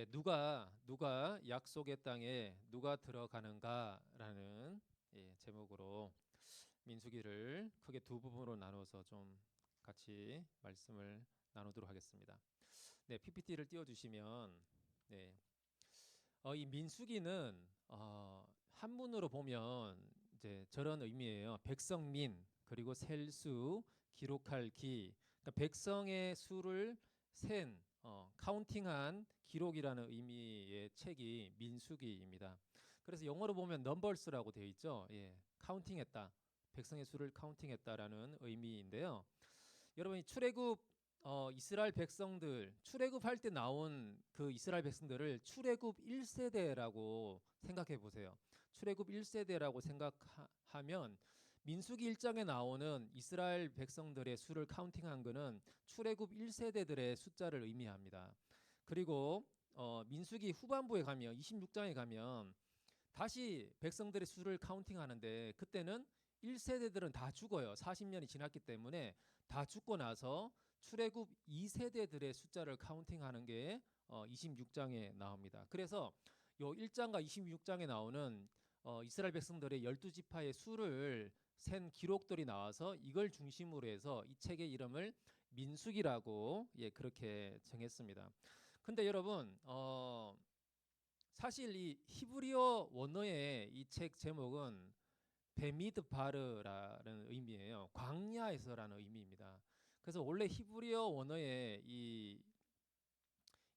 예, 누가 누가 약속의 땅에 누가 들어가는가라는 예, 제목으로 민수기를 크게 두 부분으로 나눠서 좀 같이 말씀을 나누도록 하겠습니다. 네, PPT를 띄워 주시면 네. 어, 이 민수기는 어, 한문으로 보면 이제 저런 의미예요. 백성민 그리고 셀 수 기록할 기. 그러니까 백성의 수를 센 어, 카운팅한 기록이라는 의미의 책이 민수기입니다. 그래서 영어로 보면 넘버스라고 되어 있죠. 예, 카운팅했다. 백성의 수를 카운팅했다라는 의미인데요. 여러분 이 출애굽 어, 이스라엘 백성들 출애굽할 때 나온 그 이스라엘 백성들을 출애굽 1세대라고 생각해 보세요. 출애굽 1세대라고 생각하면 민수기 1장에 나오는 이스라엘 백성들의 수를 카운팅한 것은 출애굽 1세대들의 숫자를 의미합니다. 그리고 어, 민수기 후반부에 가면 26장에 가면 다시 백성들의 수를 카운팅하는데 그때는 1세대들은 다 죽어요. 40년이 지났기 때문에 다 죽고 나서 출애굽 2세대들의 숫자를 카운팅하는 게 어, 26장에 나옵니다. 그래서 요 1장과 26장에 나오는 어, 이스라엘 백성들의 12지파의 수를 센 기록들이 나와서 이걸 중심으로 해서 이 책의 이름을 민수기라고 예 그렇게 정했습니다. 근데 여러분 어 사실 이 히브리어 원어의 이 책 제목은 베미드바르라는 의미예요. 광야에서라는 의미입니다. 그래서 원래 히브리어 원어의 이,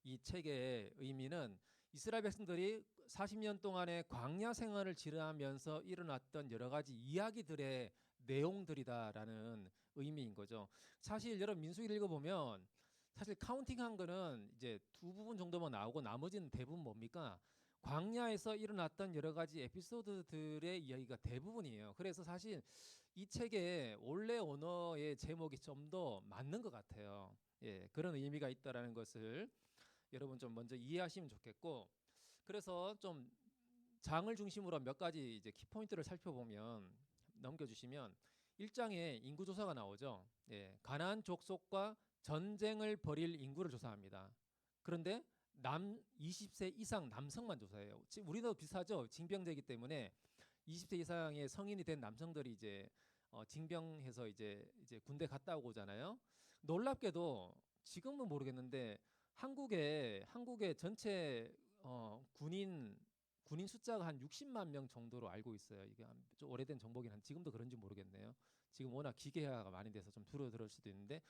이 책의 의미는 이스라엘 백성들이 40년 동안의 광야 생활을 지나면서 일어났던 여러 가지 이야기들의 내용들이다라는 의미인 거죠. 사실 여러분 민수기를 읽어보면 사실 카운팅한 거는 이제 두 부분 정도만 나오고 나머지는 대부분 뭡니까? 광야에서 일어났던 여러 가지 에피소드들의 이야기가 대부분이에요. 그래서 사실 이 책의 원래 언어의 제목이 좀 더 맞는 것 같아요. 예, 그런 의미가 있다라는 것을 여러분 좀 먼저 이해하시면 좋겠고, 그래서 좀 장을 중심으로 몇 가지 이제 키포인트를 살펴보면 넘겨주시면 1장에 인구 조사가 나오죠. 예, 가나안 족속과 전쟁을 벌일 인구를 조사합니다. 그런데 남 20세 이상 남성만 조사해요. 지금 우리도 비슷하죠. 징병제이기 때문에 20세 이상의 성인이 된 남성들이 이제 어, 징병해서 이제 이제 군대 갔다 오잖아요. 놀랍게도 지금은 모르겠는데 한국에 한국의 전체 어, 군인 군인 숫자가 한 60만 명 정도로 알고 있어요. 이게 좀 오래된 정보긴 한 지금도 그런지 모르겠네요. 지금 워낙 기계화가 많이 돼서 좀 줄어들 수도 있는데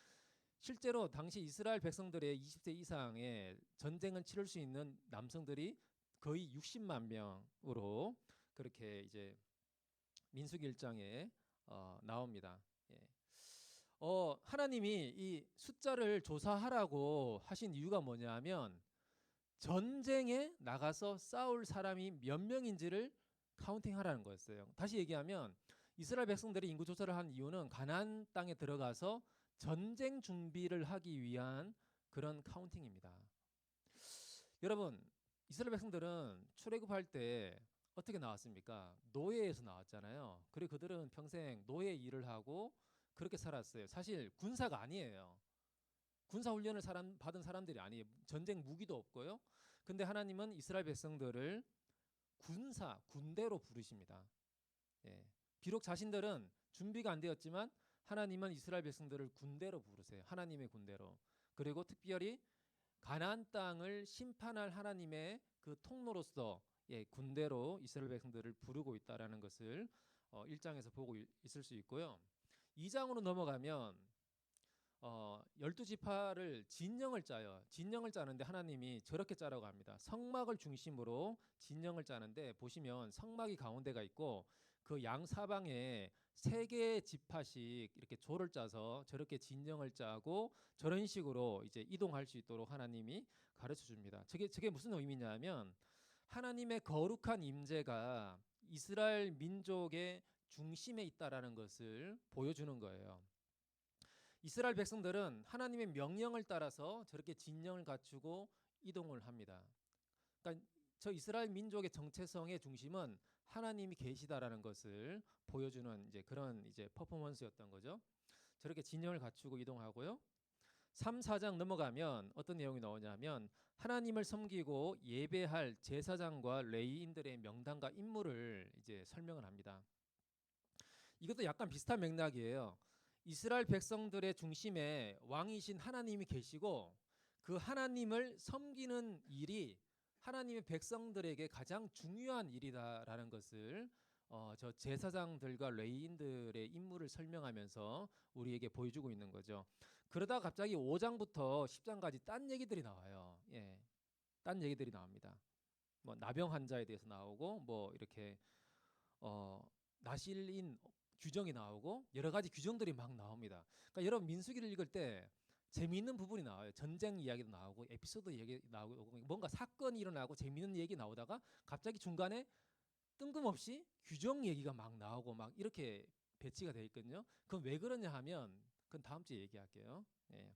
실제로 당시 이스라엘 백성들의 20세 이상의 전쟁을 치를 수 있는 남성들이 거의 60만 명으로 그렇게 이제 민수기 1장에 어, 나옵니다. 예. 어, 하나님이 이 숫자를 조사하라고 하신 이유가 뭐냐면 전쟁에 나가서 싸울 사람이 몇 명인지를 카운팅하라는 거였어요. 다시 얘기하면 이스라엘 백성들이 인구 조사를 한 이유는 가나안 땅에 들어가서 전쟁 준비를 하기 위한 그런 카운팅입니다. 여러분, 이스라엘 백성들은 출애굽할 때 어떻게 나왔습니까? 노예에서 나왔잖아요. 그리고 그들은 평생 노예 일을 하고 그렇게 살았어요. 사실 군사가 아니에요. 군사 훈련을 사람, 받은 사람들이 아니에요. 전쟁 무기도 없고요. 근데 하나님은 이스라엘 백성들을 군사, 군대로 부르십니다. 예. 비록 자신들은 준비가 안 되었지만 하나님은 이스라엘 백성들을 군대로 부르세요. 하나님의 군대로. 그리고 특별히 가나안 땅을 심판할 하나님의 그 통로로서 예, 군대로 이스라엘 백성들을 부르고 있다라는 것을 어, 1장에서 보고 있을 수 있고요. 2장으로 넘어가면 어, 12지파를 진영을 짜요. 진영을 짜는데 하나님이 저렇게 짜라고 합니다. 성막을 중심으로 진영을 짜는데 보시면 성막이 가운데가 있고 그 양 사방에 세 개의 지파씩 이렇게 조를 짜서 저렇게 진영을 짜고 저런 식으로 이제 이동할 수 있도록 하나님이 가르쳐 줍니다. 저게 저게 무슨 의미냐면 하나님의 거룩한 임재가 이스라엘 민족의 중심에 있다라는 것을 보여주는 거예요. 이스라엘 백성들은 하나님의 명령을 따라서 저렇게 진영을 갖추고 이동을 합니다. 그러니까 저 이스라엘 민족의 정체성의 중심은 하나님이 계시다라는 것을 보여주는 이제 그런 이제 퍼포먼스였던 거죠. 저렇게 진영을 갖추고 이동하고요. 3, 4장 넘어가면 어떤 내용이 나오냐면 하나님을 섬기고 예배할 제사장과 레위인들의 명단과 임무를 이제 설명을 합니다. 이것도 약간 비슷한 맥락이에요. 이스라엘 백성들의 중심에 왕이신 하나님이 계시고 그 하나님을 섬기는 일이 하나님의 백성들에게 가장 중요한 일이다라는 것을 어, 저 제사장들과 레이인들의 임무를 설명하면서 우리에게 보여주고 있는 거죠. 그러다 갑자기 5장부터 10장까지 딴 얘기들이 나와요. 예, 딴 얘기들이 나옵니다. 뭐 나병 환자에 대해서 나오고 뭐 이렇게 어, 나실인 규정이 나오고 여러 가지 규정들이 막 나옵니다. 그러니까 여러분 민수기를 읽을 때 재미있는 부분이 나와요. 전쟁 이야기도 나오고 에피소드 얘기 나오고 뭔가 사건이 일어나고 재미있는 얘기 나오다가 갑자기 중간에 뜬금없이 규정 얘기가 막 나오고 막 이렇게 배치가 돼 있거든요. 그건 왜 그러냐 하면 그건 다음 주에 얘기할게요. 예.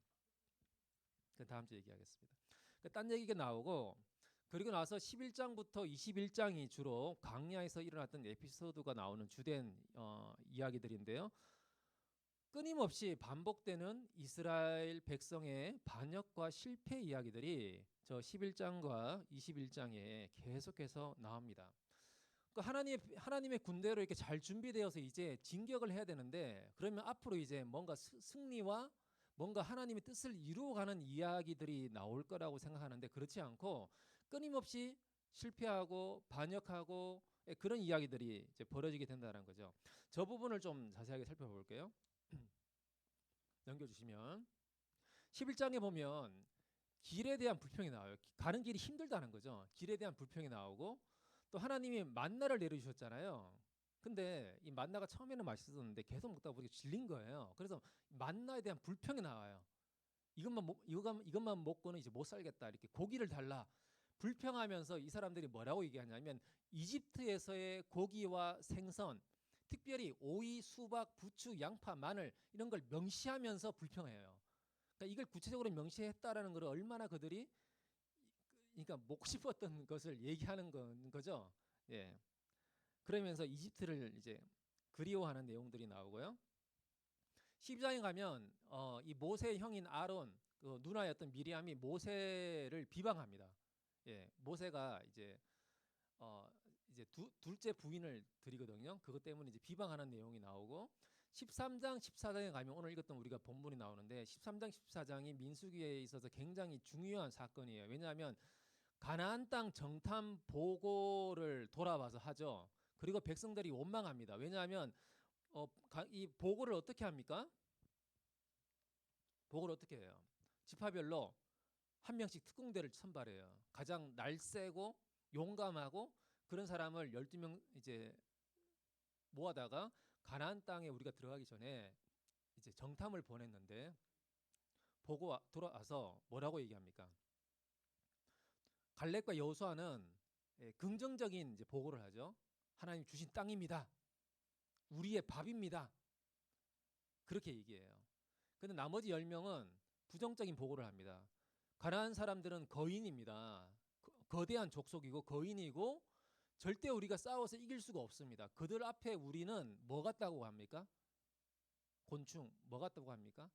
그건 다음 주에 얘기하겠습니다. 그딴 얘기가 나오고 그리고 나서 11장부터 21장이 주로 광야에서 일어났던 에피소드가 나오는 주된 어, 이야기들인데요. 끊임없이 반복되는 이스라엘 백성의 반역과 실패 이야기들이 저 11장과 21장에 계속해서 나옵니다. 그 하나님의 하나님의 군대로 이렇게 잘 준비되어서 이제 진격을 해야 되는데 그러면 앞으로 이제 뭔가 스- 승리와 뭔가 하나님의 뜻을 이루어가는 이야기들이 나올 거라고 생각하는데 그렇지 않고 끊임없이 실패하고 반역하고 예, 그런 이야기들이 이제 벌어지게 된다는 거죠. 저 부분을 좀 자세하게 살펴볼게요. 넘겨주시면 11장에 보면 길에 대한 불평이 나와요. 가는 길이 힘들다는 거죠. 길에 대한 불평이 나오고 또 하나님이 만나를 내려주셨잖아요. 근데 이 만나가 처음에는 맛있었는데 계속 먹다 보니까 질린 거예요. 그래서 만나에 대한 불평이 나와요. 이것만 먹, 이것만 이것만 먹고는 이제 못 살겠다. 이렇게 고기를 달라. 불평하면서 이 사람들이 뭐라고 얘기하냐면 이집트에서의 고기와 생선, 특별히 오이, 수박, 부추, 양파, 마늘 이런 걸 명시하면서 불평해요. 그러니까 이걸 구체적으로 명시했다라는 걸 얼마나 그들이 그러니까 먹고 싶었던 것을 얘기하는 건 거죠. 예. 그러면서 이집트를 이제 그리워하는 내용들이 나오고요. 12장에 가면 어, 이 모세의 형인 아론 그 누나였던 미리암이 모세를 비방합니다. 예, 모세가 이제 어, 이제 두, 둘째 부인을 드리거든요. 그것 때문에 이제 비방하는 내용이 나오고 13장 14장에 가면 오늘 읽었던 우리가 본문이 나오는데 13장 14장이 민수기에 있어서 굉장히 중요한 사건이에요. 왜냐하면 가나안 땅 정탐 보고를 돌아와서 하죠. 그리고 백성들이 원망합니다. 왜냐하면 어, 가, 이 보고를 어떻게 합니까? 보고를 어떻게 해요? 지파별로 한 명씩 특공대를 선발해요. 가장 날쌔고 용감하고 그런 사람을 12명 이제 모아다가 가나안 땅에 우리가 들어가기 전에 이제 정탐을 보냈는데 보고 와, 돌아와서 뭐라고 얘기합니까? 갈렙과 여호수아는 예, 긍정적인 이제 보고를 하죠. 하나님 주신 땅입니다. 우리의 밥입니다. 그렇게 얘기해요. 근데 나머지 10명은 부정적인 보고를 합니다. 가나안 사람들은 거인입니다. 거- 거대한 족속이고 거인이고 절대 우리가 싸워서 이길 수가 없습니다. 그들 앞에 우리는 뭐 같다고 합니까? 곤충 뭐 같다고 합니까?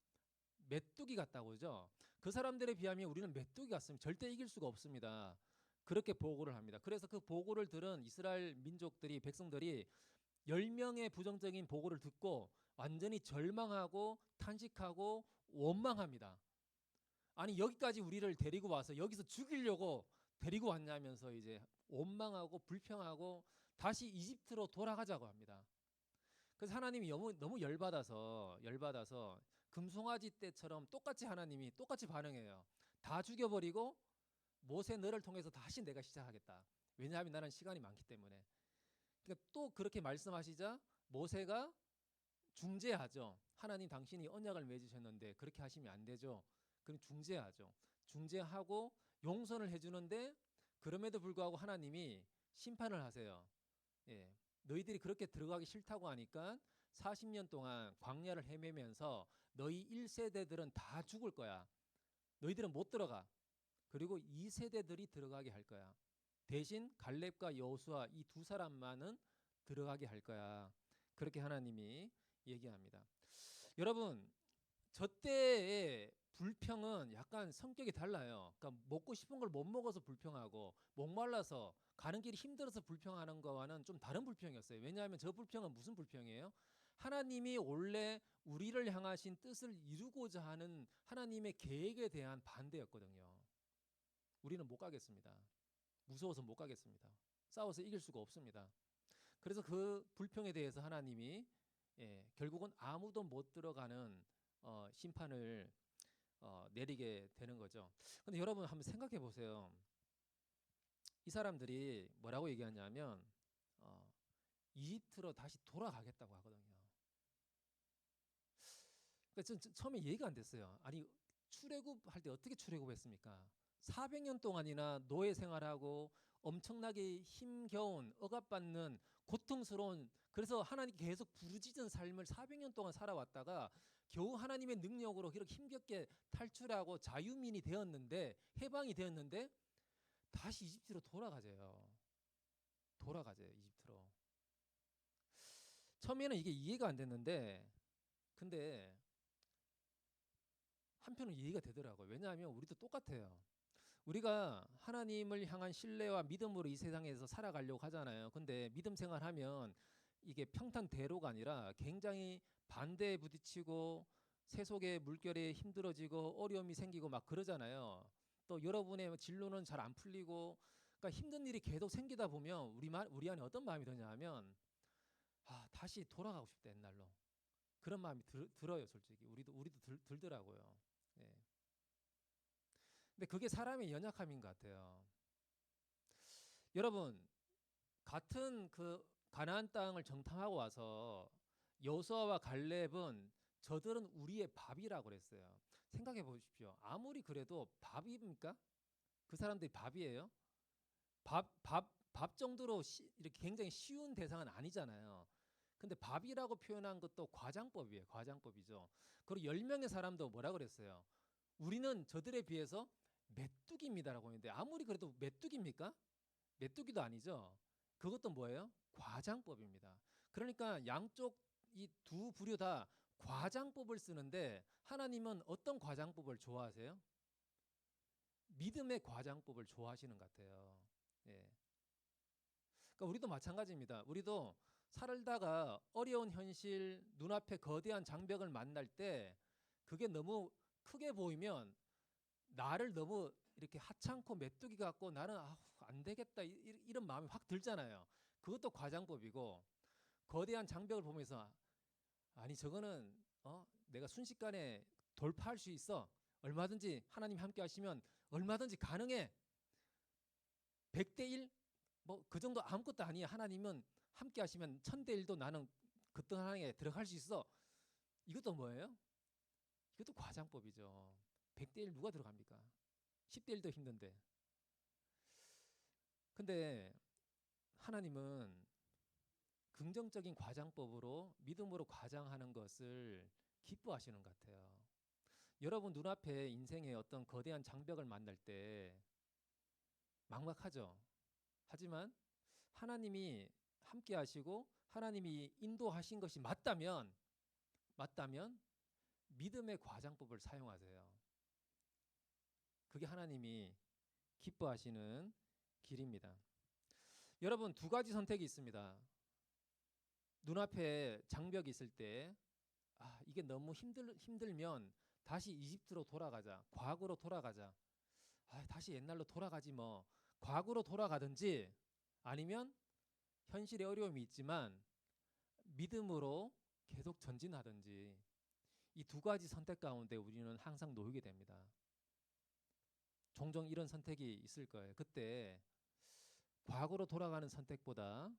메뚜기 같다고 그죠? 그 사람들에 비하면 우리는 메뚜기 같습니다. 절대 이길 수가 없습니다. 그렇게 보고를 합니다. 그래서 그 보고를 들은 이스라엘 민족들이 백성들이 10명의 부정적인 보고를 듣고 완전히 절망하고 탄식하고 원망합니다. 아니 여기까지 우리를 데리고 와서 여기서 죽이려고 데리고 왔냐면서 이제 원망하고 불평하고 다시 이집트로 돌아가자고 합니다. 그래서 하나님이 너무 너무 열받아서 열받아서 금송아지 때처럼 똑같이 하나님이 똑같이 반응해요. 다 죽여버리고 모세 너를 통해서 다시 내가 시작하겠다. 왜냐하면 나는 시간이 많기 때문에. 그러니까 또 그렇게 말씀하시자 모세가 중재하죠. 하나님 당신이 언약을 맺으셨는데 그렇게 하시면 안 되죠. 그럼 중재하죠. 중재하고 용서를 해주는데 그럼에도 불구하고 하나님이 심판을 하세요. 예, 너희들이 그렇게 들어가기 싫다고 하니까 40년 동안 광야를 헤매면서 너희 1세대들은 다 죽을 거야. 너희들은 못 들어가. 그리고 2세대들이 들어가게 할 거야. 대신 갈렙과 여호수아 이 두 사람만은 들어가게 할 거야. 그렇게 하나님이 얘기합니다. 여러분 저 때의 불평은 약간 성격이 달라요. 그러니까 먹고 싶은 걸 못 먹어서 불평하고 목말라서 가는 길이 힘들어서 불평하는 거와는 좀 다른 불평이었어요. 왜냐하면 저 불평은 무슨 불평이에요? 하나님이 원래 우리를 향하신 뜻을 이루고자 하는 하나님의 계획에 대한 반대였거든요. 우리는 못 가겠습니다. 무서워서 못 가겠습니다. 싸워서 이길 수가 없습니다. 그래서 그 불평에 대해서 하나님이 예, 결국은 아무도 못 들어가는 어, 심판을 어, 내리게 되는 거죠. 근데 여러분 한번 생각해 보세요. 이 사람들이 뭐라고 얘기하냐면 어, 이집트로 다시 돌아가겠다고 하거든요. 그러니까 전, 전 처음에 이해가 안 됐어요. 아니 출애굽할 때 어떻게 출애굽했습니까? 400년 동안이나 노예 생활하고 엄청나게 힘겨운 억압받는 고통스러운 그래서 하나님 계속 부르짖은 삶을 400년 동안 살아왔다가 겨우 하나님의 능력으로 이렇게 힘겹게 탈출하고 자유민이 되었는데 해방이 되었는데 다시 이집트로 돌아가재요. 돌아가재요 이집트로. 처음에는 이게 이해가 안 됐는데 근데 한편은 이해가 되더라고요. 왜냐하면 우리도 똑같아요. 우리가 하나님을 향한 신뢰와 믿음으로 이 세상에서 살아가려고 하잖아요. 근데 믿음 생활하면 이게 평탄대로가 아니라 굉장히 반대에 부딪히고 세속의 물결에 힘들어지고 어려움이 생기고 막 그러잖아요. 또 여러분의 진로는 잘 안 풀리고 그러니까 힘든 일이 계속 생기다 보면 우리 말 우리 안에 어떤 마음이 드냐 하면 아, 다시 돌아가고 싶다 옛날로. 그런 마음이 들, 들어요, 솔직히. 우리도 우리도 들, 들더라고요. 예. 근데 그게 사람의 연약함인 것 같아요. 여러분 같은 그 가나안 땅을 정탐하고 와서 여호수아와 갈렙은 저들은 우리의 밥이라고 그랬어요. 생각해 보십시오. 아무리 그래도 밥입니까? 그 사람들이 밥이에요? 밥, 밥, 밥 정도로 시, 이렇게 굉장히 쉬운 대상은 아니잖아요. 근데 밥이라고 표현한 것도 과장법이에요. 과장법이죠. 그리고 열 명의 사람도 뭐라 그랬어요? 우리는 저들에 비해서 메뚜기입니다라고 했는데 아무리 그래도 메뚜기입니까? 메뚜기도 아니죠. 그것도 뭐예요? 과장법입니다. 그러니까 양쪽 이 두 부류 다 과장법을 쓰는데 하나님은 어떤 과장법을 좋아하세요? 믿음의 과장법을 좋아하시는 것 같아요. 예. 그러니까 우리도 마찬가지입니다. 우리도 살다가 어려운 현실, 눈앞에 거대한 장벽을 만날 때 그게 너무 크게 보이면 나를 너무 이렇게 하찮고 메뚜기 같고 나는 아, 안 되겠다 이, 이런 마음이 확 들잖아요. 그것도 과장법이고 거대한 장벽을 보면서 아니 저거는 어 내가 순식간에 돌파할 수 있어. 얼마든지 하나님 함께 하시면 얼마든지 가능해. 100대 1 뭐 그 정도 아무것도 아니야. 하나님은 함께 하시면 천대 1도 나는 그떤 하나님에 들어갈 수 있어. 이것도 뭐예요? 이것도 과장법이죠. 100대 1 누가 들어갑니까? 10대 1도 힘든데. 근데 하나님은 긍정적인 과장법으로 믿음으로 과장하는 것을 기뻐하시는 것 같아요. 여러분 눈앞에 인생의 어떤 거대한 장벽을 만날 때 막막하죠. 하지만 하나님이 함께 하시고 하나님이 인도하신 것이 맞다면 맞다면 믿음의 과장법을 사용하세요. 그게 하나님이 기뻐하시는 길입니다. 여러분 두 가지 선택이 있습니다. 눈앞에 장벽이 있을 때 아, 이게 너무 힘들 힘들면 다시 이집트로 돌아가자. 과거로 돌아가자. 아, 다시 옛날로 돌아가지 뭐. 과거로 돌아가든지 아니면 현실의 어려움이 있지만 믿음으로 계속 전진하든지 이 두 가지 선택 가운데 우리는 항상 놓이게 됩니다. 종종 이런 선택이 있을 거예요. 그때 과거로 돌아가는 선택보다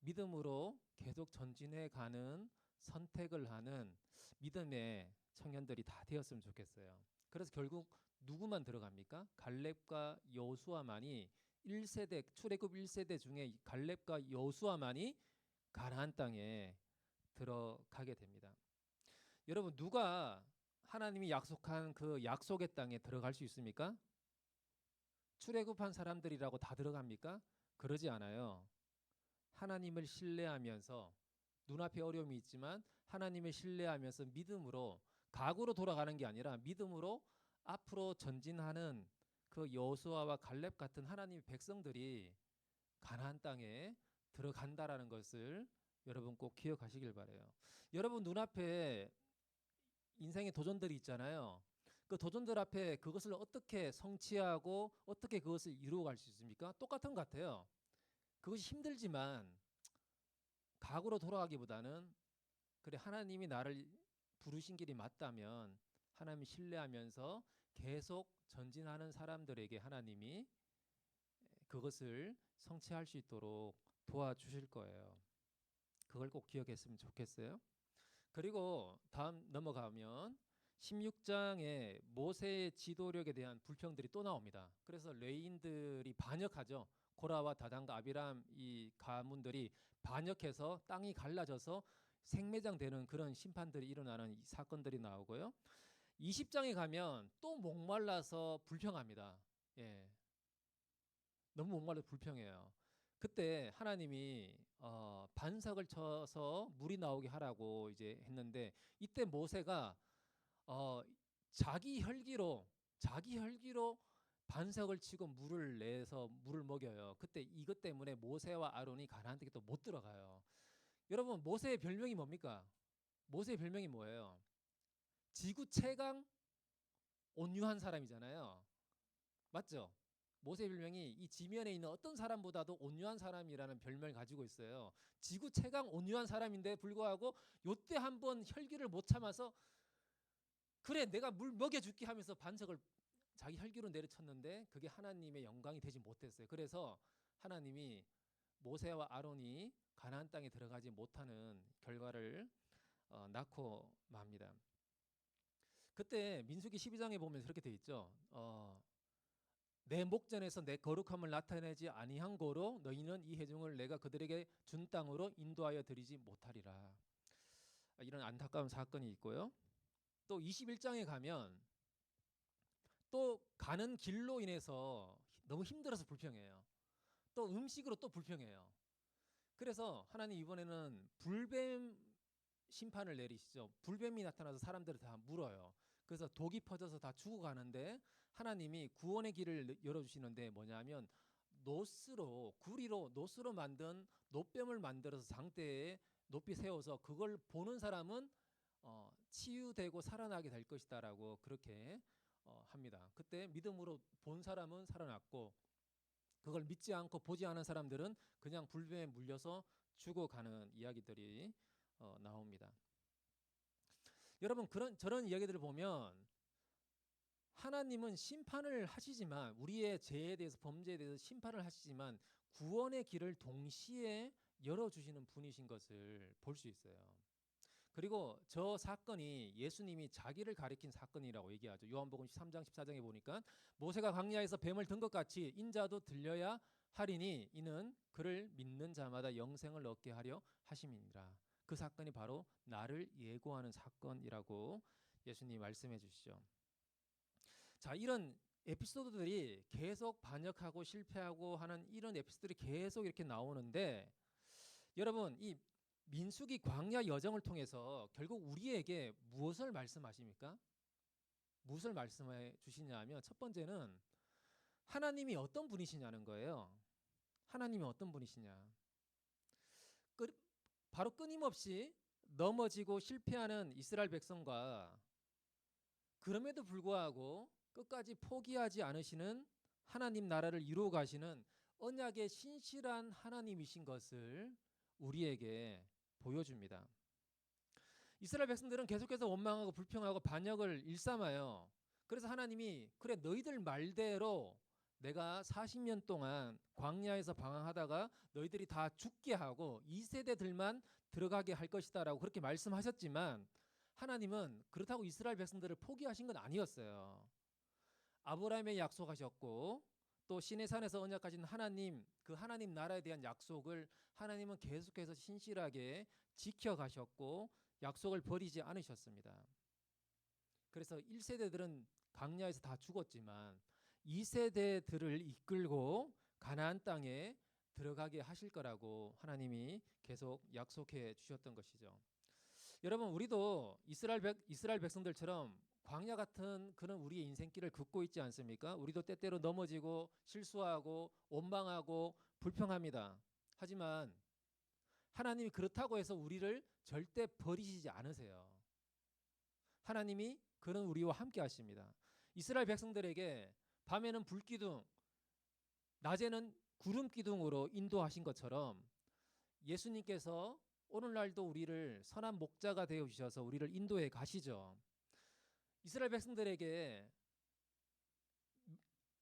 믿음으로 계속 전진해 가는 선택을 하는 믿음의 청년들이 다 되었으면 좋겠어요. 그래서 결국 누구만 들어갑니까? 갈렙과 여호수아만이 1세대 출애굽 1세대 중에 갈렙과 여호수아만이 가나안 땅에 들어가게 됩니다. 여러분 누가 하나님이 약속한 그 약속의 땅에 들어갈 수 있습니까? 출애굽한 사람들이라고 다 들어갑니까? 그러지 않아요. 하나님을 신뢰하면서 눈앞에 어려움이 있지만 하나님을 신뢰하면서 믿음으로 각으로 돌아가는 게 아니라 믿음으로 앞으로 전진하는 그 여호수아와 갈렙 같은 하나님의 백성들이 가나안 땅에 들어간다라는 것을 여러분 꼭 기억하시길 바래요. 여러분 눈앞에 인생의 도전들이 있잖아요. 그 도전들 앞에 그것을 어떻게 성취하고 어떻게 그것을 이루어갈 수 있습니까? 똑같은 것 같아요. 그것이 힘들지만 각으로 돌아가기보다는 그래 하나님이 나를 부르신 길이 맞다면 하나님 신뢰하면서 계속 전진하는 사람들에게 하나님이 그것을 성취할 수 있도록 도와주실 거예요. 그걸 꼭 기억했으면 좋겠어요. 그리고 다음 넘어가면 16장에 모세의 지도력에 대한 불평들이 또 나옵니다. 그래서 레인들이 반역하죠. 고라와 다단과 아비람 이 가문들이 반역해서 땅이 갈라져서 생매장되는 그런 심판들이 일어나는 이 사건들이 나오고요. 20장에 가면 또 목말라서 불평합니다. 예. 너무 목말라 불평해요. 그때 하나님이 어, 반석을 쳐서 물이 나오게 하라고 이제 했는데 이때 모세가 어, 자기 혈기로 자기 혈기로 반석을 치고 물을 내서 물을 먹여요. 그때 이것 때문에 모세와 아론이 가나안 땅에 또 못 들어가요. 여러분 모세의 별명이 뭡니까? 모세의 별명이 뭐예요? 지구 최강 온유한 사람이잖아요. 맞죠? 모세의 별명이 이 지면에 있는 어떤 사람보다도 온유한 사람이라는 별명을 가지고 있어요. 지구 최강 온유한 사람인데 불구하고 요때 한번 혈기를 못 참아서 그래 내가 물 먹여줄게 하면서 반석을 자기 혈기로 내려쳤는데 그게 하나님의 영광이 되지 못했어요. 그래서 하나님이 모세와 아론이 가나안 땅에 들어가지 못하는 결과를 어, 낳고 맙니다. 그때 민수기 12장에 보면 그렇게 돼 있죠. 어, 내 목전에서 내 거룩함을 나타내지 아니한 고로 너희는 이 회중을 내가 그들에게 준 땅으로 인도하여 드리지 못하리라. 아, 이런 안타까운 사건이 있고요. 또 21장에 가면 또 가는 길로 인해서 너무 힘들어서 불평해요. 또 음식으로 또 불평해요. 그래서 하나님 이번에는 불뱀 심판을 내리시죠. 불뱀이 나타나서 사람들을 다 물어요. 그래서 독이 퍼져서 다 죽어가는데 하나님이 구원의 길을 열어주시는데 뭐냐면 노스로 구리로 노스로 만든 노뱀을 만들어서 장대에 높이 세워서 그걸 보는 사람은 어, 치유되고 살아나게 될 것이다라고 그렇게 어, 합니다. 그때 믿음으로 본 사람은 살아났고 그걸 믿지 않고 보지 않은 사람들은 그냥 불뱀에 물려서 죽어가는 이야기들이 어, 나옵니다. 여러분 그런 저런 이야기들을 보면 하나님은 심판을 하시지만 우리의 죄에 대해서 범죄에 대해서 심판을 하시지만 구원의 길을 동시에 열어 주시는 분이신 것을 볼 수 있어요. 그리고 저 사건이 예수님이 자기를 가리킨 사건이라고 얘기하죠. 요한복음 13장 14장에 보니까 모세가 광야에서 뱀을 든 것 같이 인자도 들려야 하리니 이는 그를 믿는 자마다 영생을 얻게 하려 하심이니라. 그 사건이 바로 나를 예고하는 사건이라고 예수님 말씀해 주시죠. 자, 이런 에피소드들이 계속 반역하고 실패하고 하는 이런 에피소드들이 계속 이렇게 나오는데 여러분 이 민수기 광야 여정을 통해서 결국 우리에게 무엇을 말씀하십니까? 무엇을 말씀해 주시냐면 첫 번째는 하나님이 어떤 분이시냐는 거예요. 하나님이 어떤 분이시냐. 바로 끊임없이 넘어지고 실패하는 이스라엘 백성과 그럼에도 불구하고 끝까지 포기하지 않으시는 하나님 나라를 이루어 가시는 언약의 신실한 하나님이신 것을 우리에게 보여줍니다. 이스라엘 백성들은 계속해서 원망하고 불평하고 반역을 일삼아요. 그래서 하나님이 그래 너희들 말대로 내가 40년 동안 광야에서 방황하다가 너희들이 다 죽게 하고 이 세대들만 들어가게 할 것이다라고 그렇게 말씀하셨지만 하나님은 그렇다고 이스라엘 백성들을 포기하신 건 아니었어요. 아브라함의 약속하셨고 또 신의 산에서 언약하신 하나님 그 하나님 나라에 대한 약속을 하나님은 계속해서 신실하게 지켜가셨고 약속을 버리지 않으셨습니다. 그래서 1세대들은 강야에서 다 죽었지만 2세대들을 이끌고 가나안 땅에 들어가게 하실 거라고 하나님이 계속 약속해 주셨던 것이죠. 여러분 우리도 이스라엘 백 이스라엘 백성들처럼 광야 같은 그런 우리의 인생길을 긋고 있지 않습니까? 우리도 때때로 넘어지고 실수하고 원망하고 불평합니다. 하지만 하나님이 그렇다고 해서 우리를 절대 버리시지 않으세요. 하나님이 그런 우리와 함께 하십니다. 이스라엘 백성들에게 밤에는 불기둥, 낮에는 구름 기둥으로 인도하신 것처럼 예수님께서 오늘날도 우리를 선한 목자가 되어 주셔서 우리를 인도해 가시죠. 이스라엘 백성들에게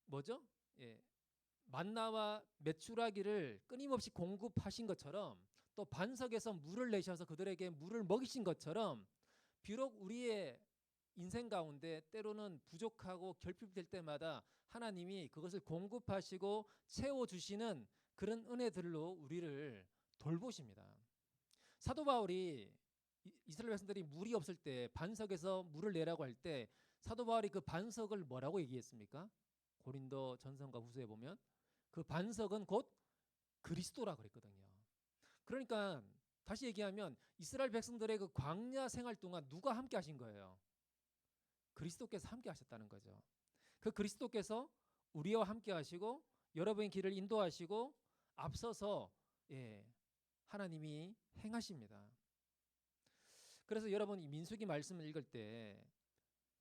뭐죠? 예. 만나와 메추라기를 끊임없이 공급하신 것처럼 또 반석에서 물을 내셔서 그들에게 물을 먹이신 것처럼 비록 우리의 인생 가운데 때로는 부족하고 결핍될 때마다 하나님이 그것을 공급하시고 채워 주시는 그런 은혜들로 우리를 돌보십니다. 사도 바울이 이- 이스라엘 백성들이 물이 없을 때 반석에서 물을 내라고 할 때 사도 바울이 그 반석을 뭐라고 얘기했습니까? 고린도 전서과 후서에 보면 그 반석은 곧 그리스도라 그랬거든요. 그러니까 다시 얘기하면 이스라엘 백성들의 그 광야 생활 동안 누가 함께 하신 거예요? 그리스도께서 함께 하셨다는 거죠. 그 그리스도께서 우리와 함께 하시고 여러분의 길을 인도하시고 앞서서 예, 하나님이 행하십니다. 그래서 여러분 이 민수기 말씀을 읽을 때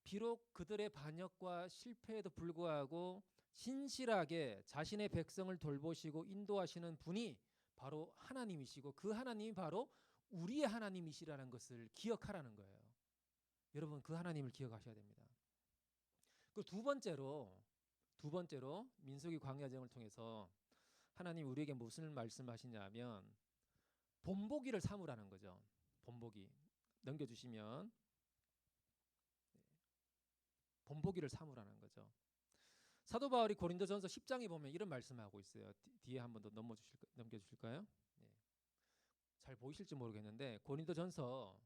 비록 그들의 반역과 실패에도 불구하고 신실하게 자신의 백성을 돌보시고 인도하시는 분이 바로 하나님이시고 그 하나님이 바로 우리의 하나님이시라는 것을 기억하라는 거예요. 여러분 그 하나님을 기억하셔야 됩니다. 그 두 번째로 두 번째로 민수기 광야정을 통해서 하나님 우리에게 무슨 말씀하시냐면 본보기를 삼으라는 거죠. 본보기 넘겨주시면 네. 본보기를 삼으라는 거죠. 사도 바울이 고린도전서 10장에 보면 이런 말씀하고 있어요. 뒤- 뒤에 한 번 더 넘어 주실 넘겨 주실까요? 네. 잘 보이실지 모르겠는데 고린도전서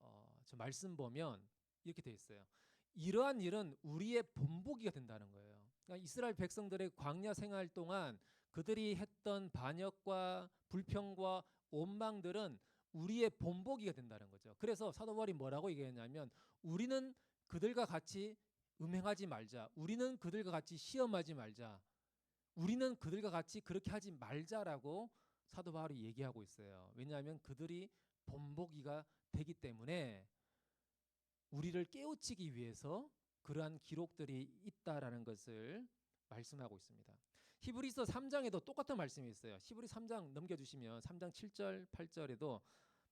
어, 저 말씀 보면 이렇게 돼 있어요. 이러한 일은 우리의 본보기가 된다는 거예요. 그러니까 이스라엘 백성들의 광야 생활 동안 그들이 했던 반역과 불평과 원망들은 우리의 본보기가 된다는 거죠. 그래서 사도 바울이 뭐라고 얘기했냐면 우리는 그들과 같이 음행하지 말자. 우리는 그들과 같이 시험하지 말자. 우리는 그들과 같이 그렇게 하지 말자라고 사도 바울이 얘기하고 있어요. 왜냐하면 그들이 본보기가 되기 때문에 우리를 깨우치기 위해서 그러한 기록들이 있다라는 것을 말씀하고 있습니다. 히브리서 3장에도 똑같은 말씀이 있어요. 히브리 3장 넘겨주시면 3장 7절 8절에도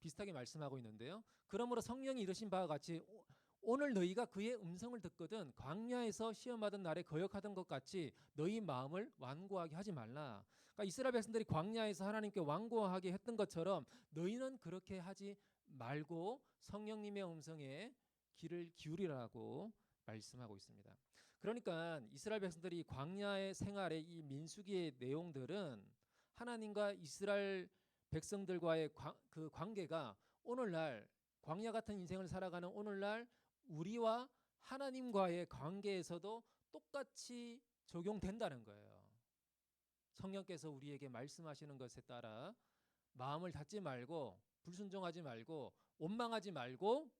비슷하게 말씀하고 있는데요. 그러므로 성령이 이르신 바와 같이 오- 오늘 너희가 그의 음성을 듣거든 광야에서 시험하던 날에 거역하던 것 같이 너희 마음을 완고하게 하지 말라. 그러니까 이스라엘 백성들이 광야에서 하나님께 완고하게 했던 것처럼 너희는 그렇게 하지 말고 성령님의 음성에 귀를 기울이라고 말씀하고 있습니다. 그러니까 이스라엘 백성들이 광야의 생활의 이 민수기의 내용들은 하나님과 이스라엘 백성들과의 관- 그 관계가 오늘날 광야 같은 인생을 살아가는 오늘날 우리와 하나님과의 관계에서도 똑같이 적용된다는 거예요. 성령께서 우리에게 말씀하시는 것에 따라 마음을 닫지 말고 불순종하지 말고 원망하지 말고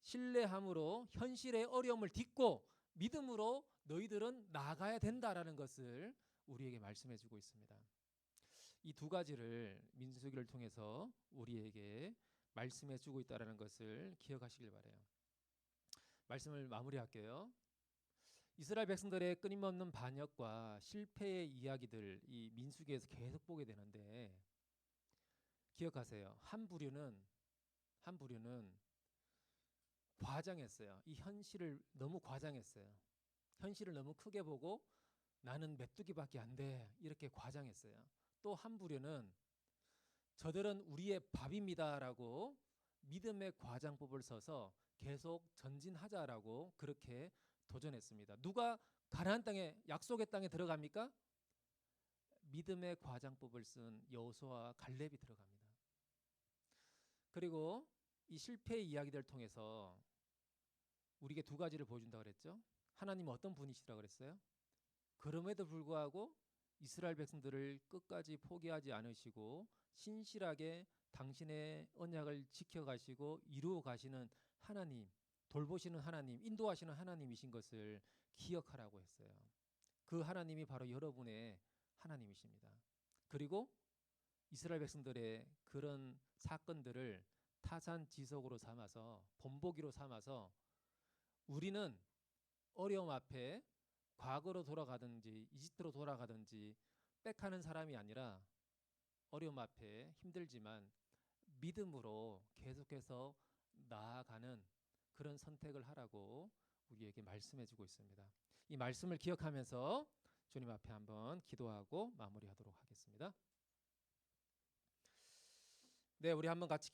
신뢰함으로 현실의 어려움을 딛고 믿음으로 너희들은 나가야 된다라는 것을 우리에게 말씀해 주고 있습니다. 이 두 가지를 민수기를 통해서 우리에게 말씀해 주고 있다라는 것을 기억하시길 바래요. 말씀을 마무리할게요. 이스라엘 백성들의 끊임없는 반역과 실패의 이야기들 이 민수기에서 계속 보게 되는데 기억하세요. 한 부류는 한 부류는 과장했어요. 이 현실을 너무 과장했어요. 현실을 너무 크게 보고 나는 메뚜기밖에 안 돼. 이렇게 과장했어요. 또 한 부류는 저들은 우리의 밥입니다라고 믿음의 과장법을 써서 계속 전진하자라고 그렇게 도전했습니다. 누가 가나안 땅에 약속의 땅에 들어갑니까? 믿음의 과장법을 쓴 여호수아와 갈렙이 들어갑니다. 그리고 이 실패의 이야기들을 통해서 우리에게 두 가지를 보여준다 그랬죠. 하나님은 어떤 분이시라 그랬어요? 그럼에도 불구하고 이스라엘 백성들을 끝까지 포기하지 않으시고 신실하게 당신의 언약을 지켜가시고 이루어 가시는 하나님, 돌보시는 하나님, 인도하시는 하나님이신 것을 기억하라고 했어요. 그 하나님이 바로 여러분의 하나님이십니다. 그리고 이스라엘 백성들의 그런 사건들을 타산 지석으로 삼아서 본보기로 삼아서 우리는 어려움 앞에 과거로 돌아가든지 이집트로 돌아가든지 빽하는 사람이 아니라 어려움 앞에 힘들지만 믿음으로 계속해서 나아가는 그런 선택을 하라고 우리에게 말씀해 주고 있습니다. 이 말씀을 기억하면서 주님 앞에 한번 기도하고 마무리하도록 하겠습니다. 네, 우리 한번 같이